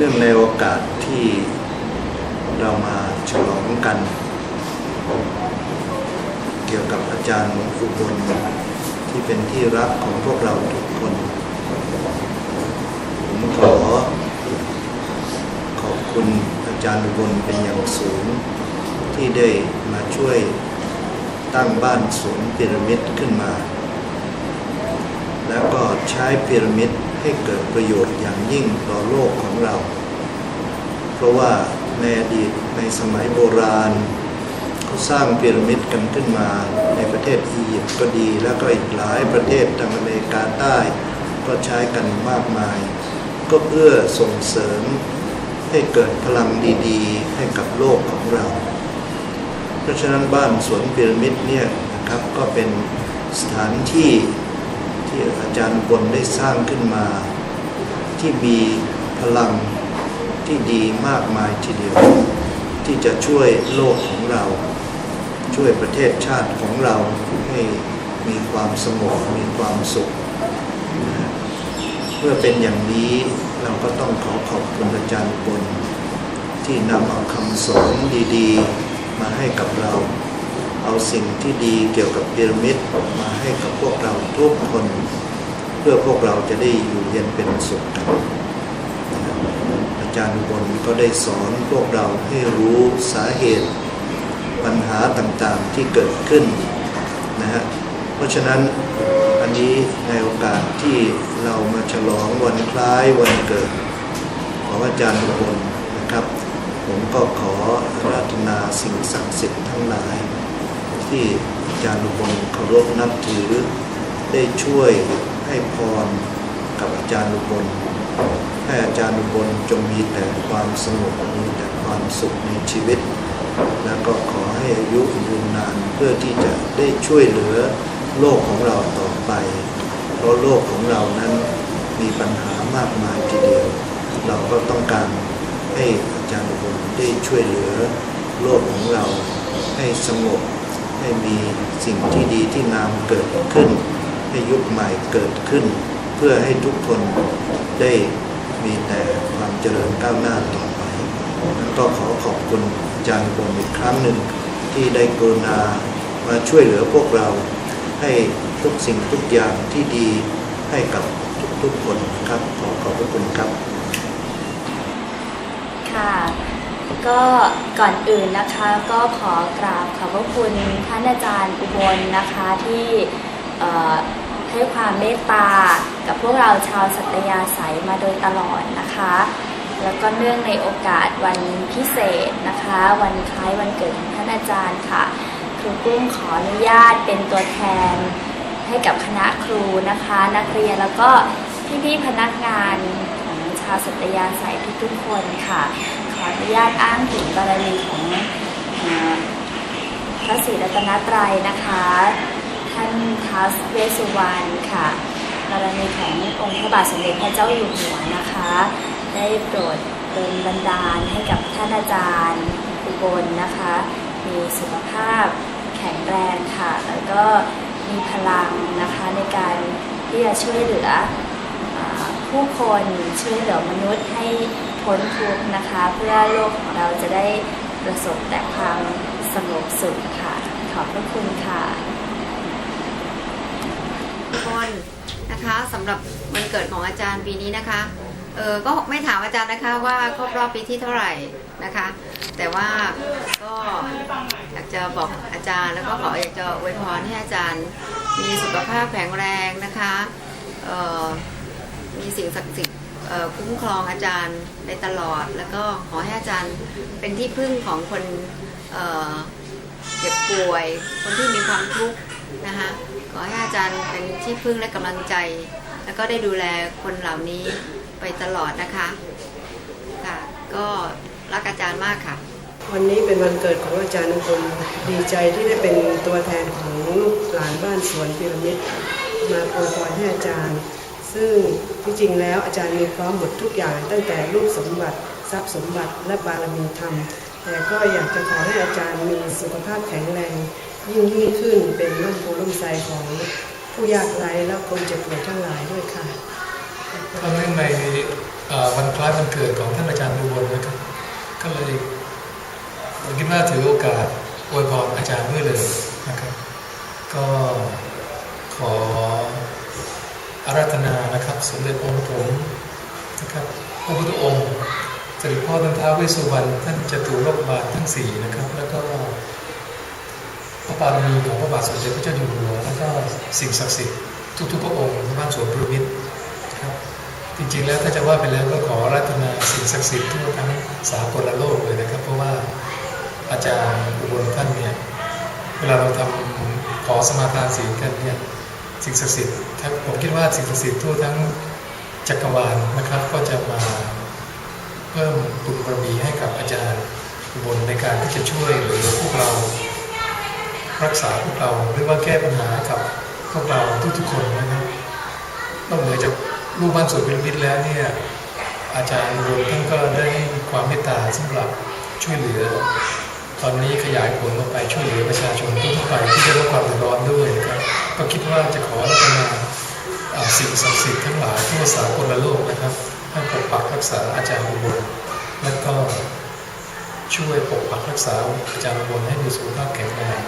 เรื่องในโอกาสที่เรามาฉลองกัน เกี่ยวกับอาจารย์อุบลที่เป็นที่รักของพวกเราทุกคน ผมขอ ขอบคุณอาจารย์อุบลเป็นอย่างสูง ที่ได้มาช่วยตั้งบ้านสวนพีระมิดขึ้นมา แล้วก็ใช้พีระมิดให้เกิดประโยชน์อย่างยิ่งต่อโลกของเรา เพราะว่าในอดีตในสมัยโบราณเขาสร้างพีระมิดกันขึ้นมาในประเทศอียิปต์ก็ดีแล้วก็อีกหลายประเทศทางอเมริกาใต้ ก็ใช้กันมากมาย ก็เพื่อส่งเสริมให้เกิดพลังดีๆ ให้กับโลกของเรา เพราะฉะนั้นบ้านสวนพีระมิดเนี่ยนะครับก็เป็นสถานที่ ที่อาจารย์บนได้สร้างขึ้นมา ที่มีพลังที่ดีมากมายทีเดียว ที่จะช่วยโลกของเรา ช่วยประเทศชาติของเราให้มีความสงบมีความสุข เพื่อเป็นอย่างนี้เราก็ต้องขอขอบคุณอาจารย์บนที่นำเอาคำสอนดี ๆ มาให้กับเรา เอาสิ่งที่ดีเกี่ยวกับพีระมิดมาให้กับพวกเราทุกคน เพื่อพวกเราจะได้อยู่เย็นเป็นสุขกันอาจารย์อุบลก็ได้สอนพวกเราให้รู้สาเหตุ ปัญหาต่างๆที่เกิดขึ้นนะฮะเพราะฉะนั้นอันนี้ในโอกาสที่เรามาฉลองวันคล้ายวันเกิด ของอาจารย์อุบลนะครับ ผมก็ขออาราธนาสิ่งศักดิ์สิทธิ์ทั้งหลาย ที่อาจารย์อุบลเคารพนับถือ ได้ช่วยให้พรกับอาจารย์อุบลให้อาจารย์อุบลจงมีแต่ความสงบมีแต่ความสุขในชีวิต แล้วก็ขอให้อายุยืนนานเพื่อที่จะได้ช่วยเหลือโลกของเราต่อไป เพราะโลกของเรานั้นมีปัญหามากมายทีเดียว เราก็ต้องการให้อาจารย์อุบลได้ช่วยเหลือโลกของเราให้สงบ ให้มีสิ่งที่ดีที่งามเกิดขึ้น ให้ยุคใหม่เกิดขึ้น เพื่อให้ทุกคนได้มีแต่ความเจริญก้าวหน้าต่อไปนั้นก็ขอขอบคุณอาจารย์บนอีกครั้งหนึ่งที่ได้กรุณามาช่วยเหลือพวกเรา ให้ทุกสิ่งทุกอย่างที่ดีให้กับทุกๆคนครับ ขอขอบพระคุณครับ ค่ะ ก็ก่อนอื่นนะคะก็ขอกราบขอบพระคุณท่านอาจารย์อุบลนะคะที่ให้ความเมตตากับพวกเราชาวสัตยาสายมาโดยตลอดนะคะ แล้วก็เนื่องในโอกาสวันพิเศษนะคะ วันคล้ายวันเกิดของท่านอาจารย์ค่ะ ครูกุ้งขออนุญาตเป็นตัวแทนให้กับคณะครูนะคะ นักเรียนแล้วก็พี่ๆพนักงานของชาวสัตยาสายทุกๆคนค่ะ ขออนุญาตอ้างถึงบารมีของพระศรีรัตนตรัยนะคะ ท่านท้าวเวสสุวรรณค่ะบารมีขององค์พระบาทสมเด็จพระเจ้าอยู่หัวนะคะ ได้โปรดเป็นบันดาลให้กับท่านอาจารย์อุบลนะคะ มีสุขภาพแข็งแรงค่ะ แล้วก็มีพลังนะคะในการที่จะช่วยเหลือผู้คนช่วยเหลือมนุษย์ให้ พ้นทุกข์นะคะ เพื่อโลกของเราจะได้ประสบแต่ความสงบสุขค่ะ ขอบพระคุณค่ะทุกคนนะคะสำหรับวันเกิดของอาจารย์ปีนี้นะคะเออก็ไม่ถามอาจารย์นะคะว่าครบรอบปีที่เท่าไหร่นะคะ แต่ว่าก็อยากจะบอกอาจารย์แล้วก็ขออยากจะอวยพรให้อาจารย์มีสุขภาพแข็งแรงนะคะออมีสิ่งศักดิ์สิทธิ์ คุ้มครองอาจารย์ในตลอด แล้วก็ขอให้อาจารย์เป็นที่พึ่งของคนเจ็บป่วย คนที่มีความทุกข์นะคะขอให้อาจารย์เป็นที่พึ่งและกำลังใจ แล้วก็ได้ดูแลคนเหล่านี้ไปตลอดนะคะค่ะ ก็รักอาจารย์มากค่ะ วันนี้เป็นวันเกิดของอาจารย์นุพลดีใจที่ได้เป็นตัวแทนของลูกหลานบ้านสวนพีระมิดมาอวยพรให้อาจารย์ ซึ่งที่จริงแล้วอาจารย์มีพร้อมหมดทุกอย่าง ตั้งแต่รูปสมบัติ ทรัพย์สมบัติและบารมีธรรม แต่ก็อยากจะขอให้อาจารย์มีสุขภาพแข็งแรง ยิ่งยิ่งขึ้นเป็นร่มโพล่มไทรของผู้ยากไร้และคนเจ็บป่วยทั้งหลายด้วยค่ะก็เนื่องในวันคล้ายวันเกิดของท่านอาจารย์อุบลนะครับก็เลยผมคิดว่าถือโอกาสอวยพรอาจารย์ด้วยเลยนะครับ ก็ขอ อาราธนานะครับ สมเด็จองค์ผมนะครับพระพุทธองค์สริพ่อท่านท้าวเวสุวรรณท่านจตุโลกบาลทั้งสี่นะครับ แล้วก็พระบารมีของพระบาทสมเด็จพระเจ้าอยู่หัวแล้วก็สิ่งศักดิ์สิทธิ์ทุกๆพระองค์ที่บ้านสวนพรหมิตรครับ จริงๆแล้วถ้าจะว่าไปแล้วก็ขอรัตนาสิ่งศักดิ์สิทธิ์ทั่วทั้งสากลโลกเลยนะครับ เพราะว่าอาจารย์อุบลท่านเนี่ยเวลาเราทำขอสมาทานศีลกันเนี่ยสิ่งศักดิ์สิทธิ์ ผมคิดว่าสิ่งศักดิ์สิทธิ์ทั่วทั้งจักรวาลนะครับ ก็จะมาเพิ่มบุญบารมีให้กับอาจารย์บลในการที่จะช่วยเหลือพวกเรารักษาพวกเราหรือว่าแก้ปัญหากับพวกเราทุกๆคนนะครับนอกเหนือจากรูปบ้านสวนพีรมิดแล้วเนี่ยอาจารย์รวมท่านก็ได้ความเมตตาสำหรับช่วยเหลือ ตอนนี้ขยายผลออกไปช่วยเหลือประชาชนทั่วไปที่ได้รับความเดือดร้อนด้วยนะครับก็คิดว่าจะขอรัตนา สิ่งศักดิ์สิทธิ์ทั้งหลายทั่วสากลโลกนะครับให้ปกปักรักษาอาจารย์อุบลและก็ช่วยปกปักรักษาอาจารย์อุบลให้มีสุขภาพแข็งแรง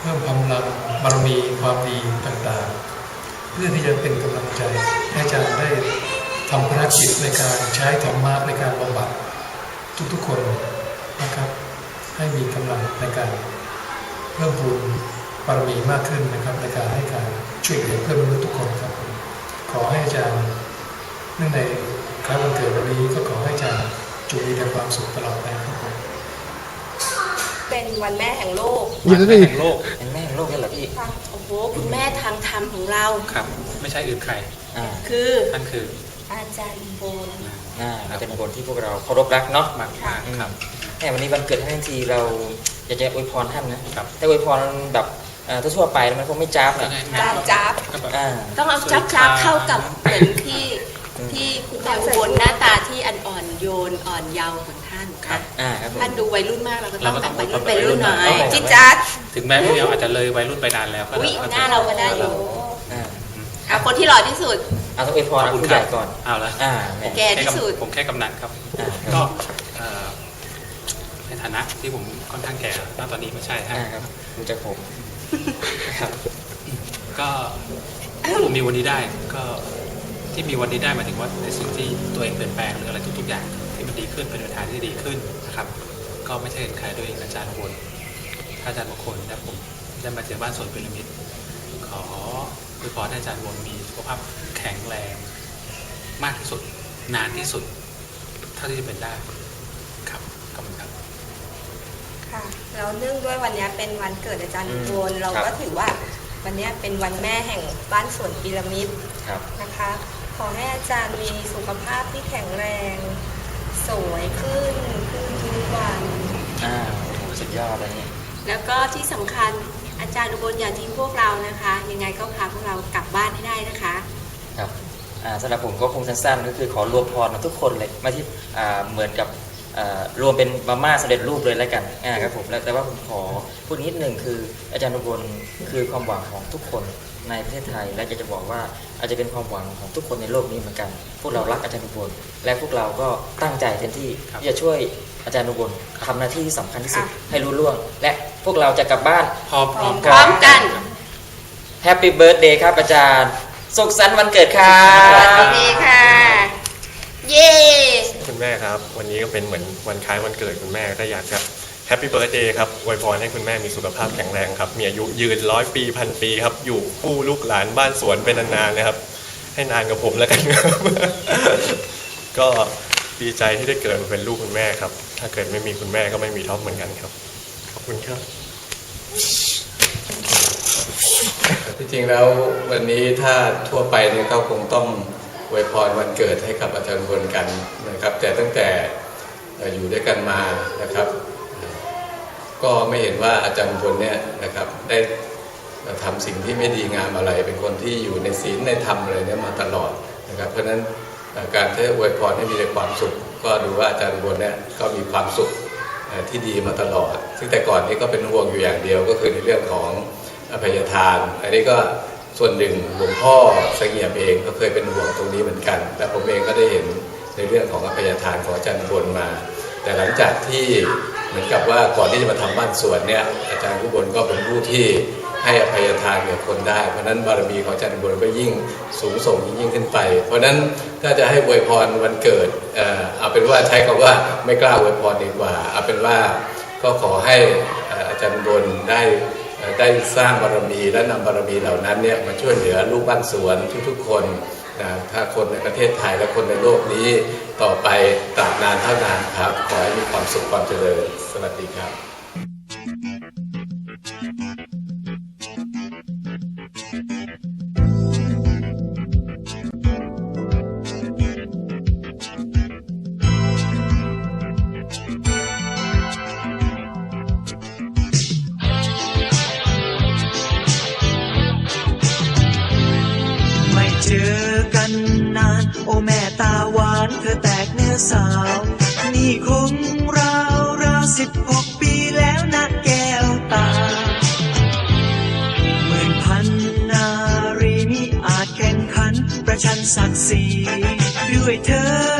เพิ่มกำลังบารมีความดีต่างๆ เพื่อที่จะเป็นกำลังใจให้อาจารย์ได้ทำภารกิจในการใช้ธรรมะในการบำบัดทุกๆคนนะครับ ให้มีกำลังในการเพิ่มพูน บารมีมากขึ้นนะครับในการให้การช่วยเหลือเพื่อนมนุษย์ทุกคนครับผมขอให้อาจารย์เนื่องในครั้งวันเกิดวันนี้ก็ขอให้อาจารย์จงมีแต่ความสุขตลอดไปครับผมเป็นวันแม่แห่งโลกวันแม่แห่งโลกเป็นแม่ของโลกนี่เหรอพี่ค่ะโอ้โหคุณแม่ทางธรรมของเราครับ ไม่ใช่อื่นใครอ่าคือนั่นคือ อาจารย์โบนอ่าเป็นคนที่พวกเราเคารพรักเนาะมากมากครับแม่วันนี้วันเกิดท่านทีเราอยากจะอวยพรท่านนะครับแต่อวยพรแบบเอ่อทั่วๆไปมันคงไม่จ้าบนะจ้าบจ้าบก็แบบอ่า ต้องเอาจับจ้าบเข้ากับเหมือนที่ที่คุณแม่อุบลหน้าตาที่อันอ่อนโยนอ่อนเยาว์ของท่านครับอ่าครับผม ท่านดูวัยรุ่นมากเราก็ต้องเราก็ต้แต่องงวัยรุ่นวัวัยยรุ่รุ่นนหน่อยหน่อย จิ๊ดจ๊าดถึงแม้พวกเราอาจจะเลยวัยรุ่นไปนานแล้วก็อุ้ยก็หน้าเราก็ได้อยู่อ่าเอาคนที่หล่อที่สุด เอาต้องอวยพรขอบคุณผู้คใหรัญ่บก่อน เอาละ อ่าแม่ แก่ที่สุด ผมแค่กำนันครับ อ่าก็เอ่อในฐานะที่ผมค่อนข้างแก่ณตอนนี้ไม่ใช่ฮะอ่าครับดูจากผม ครับ ก็ถ้าผมมีวันนี้ได้ก็ที่มีวันนี้ได้หมายถึงว่าในสิ่งที่ตัวเองเปลี่ยนแปลงหรืออะไรทุก ๆ อย่าง ที่มันดีขึ้นเป็นในทางที่ดีขึ้นนะครับ ก็ไม่ใช่ใครด้วยอาจารย์บนถ้าอาจารย์บางคนและผมได้มาเจอบ้านสวนพีระมิดขออวยพรให้อาจารย์บนมีสุขภาพแข็งแรง มากที่สุดนานที่สุด เท่าที่จะเป็นได้ครับขอบคุณครับ แล้วเนื่องด้วยวันนี้เป็นวันเกิดอาจารย์อุบลเราก็ถือว่าวันนี้เป็นวันแม่แห่งบ้านสวนพีระมิดครับนะคะ ขอให้อาจารย์มีสุขภาพที่แข็งแรง สวยขึ้นขึ้นทุกวันอ่าโอ้โหสุดยอดเลยเนี่ยแล้วก็ที่สำคัญอาจารย์อุบลอย่าทิ้งพวกเรานะคะ ยังไงก็พาพวกเรากลับบ้านให้ได้นะคะครับอ่าสำหรับผมก็คงสั้นๆ ก็คือขอรวมพรมาทุกคนเลยมาที่อ่าเหมือนกับอ่า รวมเป็นมาม่าสำเร็จรูปเลยแล้วกันอ่าครับผมแล้วแต่ว่าผมขอพูดนิดหนึ่งคืออาจารย์อุบลคือความหวังของทุกคนในประเทศไทย และจะจะบอกว่าอาจจะเป็นความหวังของทุกคนในโลกนี้เหมือนกัน พวกเรารักอาจารย์อุบลและพวกเราก็ตั้งใจเต็มที่ครับที่จะช่วยอาจารย์อุบลทำหน้าที่ที่สำคัญที่สุดให้รู้ล่วง และพวกเราจะกลับบ้านพร้อมพร้อมพร้อมกันแฮปปี้เบิร์ดเดย์ครับอาจารย์สุขสันต์วันเกิดครัสวัสบดีค่ะ เย้ คุณแม่ครับ วันนี้ก็เป็นเหมือนวันคล้ายวันเกิดคุณแม่ก็อยากจะแฮปปี้เบิร์ a เดย์ครับอวยพรให้คุณแม่มีสุขภาพแข็งแรงครับ มีอายุยืนร้อยปีพันปีครับ อยู่คู่ลูกหลานบ้านสวนเป็นนานๆนะครับ ให้นานกับผมแล้วกันครับ ก็ดีใจที่ได้เกิดมาเป็นลูกคุณแม่ครับ ถ้าเกิดไม่มีคุณแม่ก็ไม่มีท็อปเหมือนกันครับ ขอบคุณครับ ที่จริงแล้ววันนี้ถ้าทั่วไปเนี่ยก็คงต้อง อวยพรวันเกิดให้กับอาจารย์วนกันนะครับ แต่ตั้งแต่อยู่ด้วยกันมานะครับ ก็ไม่เห็นว่าอาจารย์วนเนี่ยนะครับได้ทำสิ่งที่ไม่ดีงามอะไร เป็นคนที่อยู่ในศีลในธรรมอะไรเนี่ยมาตลอดนะครับ เพราะฉะนั้นการที่อวยพรให้มีแต่ความสุข ก็ดูว่าอาจารย์วนเนี่ยก็มีความสุขที่ดีมาตลอด ซึ่งแต่ก่อนนี้ก็เป็นห่วงอยู่อย่างเดียวก็คือในเรื่องของอภัยทาน อันนี้ก็ ส่วนหนึ่งหลวงพ่อเสงี่ยมเองก็เคยเป็นห่วงตรงนี้เหมือนกัน และผมเองก็ได้เห็นในเรื่องของอภัยทานของอาจารย์บนมา แต่หลังจากที่เหมือนกับว่าก่อนที่จะมาทำบ้านสวนเนี่ยอาจารย์กุบลก็เป็นผู้ที่ให้อภัยทานแก่คนได้ เพราะนั้นบารมีของอาจารย์อุบลก็ยิ่งสูงส่งยิ่งขึ้นไป เพราะนั้นถ้าจะให้อวยพรวันเกิดเอ่อเอาเป็นว่าใช้คำว่าไม่กล้าอวยพรดีกว่าเอาเป็นว่าก็ขอให้อาจารย์อุบลได้ ได้สร้างบารมีและนำบารมีเหล่านั้นเนี่ยมาช่วยเหลือลูกบ้านสวนทุกๆ คนนะถ้าคนในประเทศไทยและคนในโลกนี้ต่อไปตราบนานเท่านานครับ ขอให้มีความสุขความเจริญ สวัสดีครับ สาว นี่คงราวราวสิบหกปีแล้วนะแก้วตาหมื่นพันนารีมิอาจแข่งขัน ประชันศักดิ์ศรีด้วยเธอ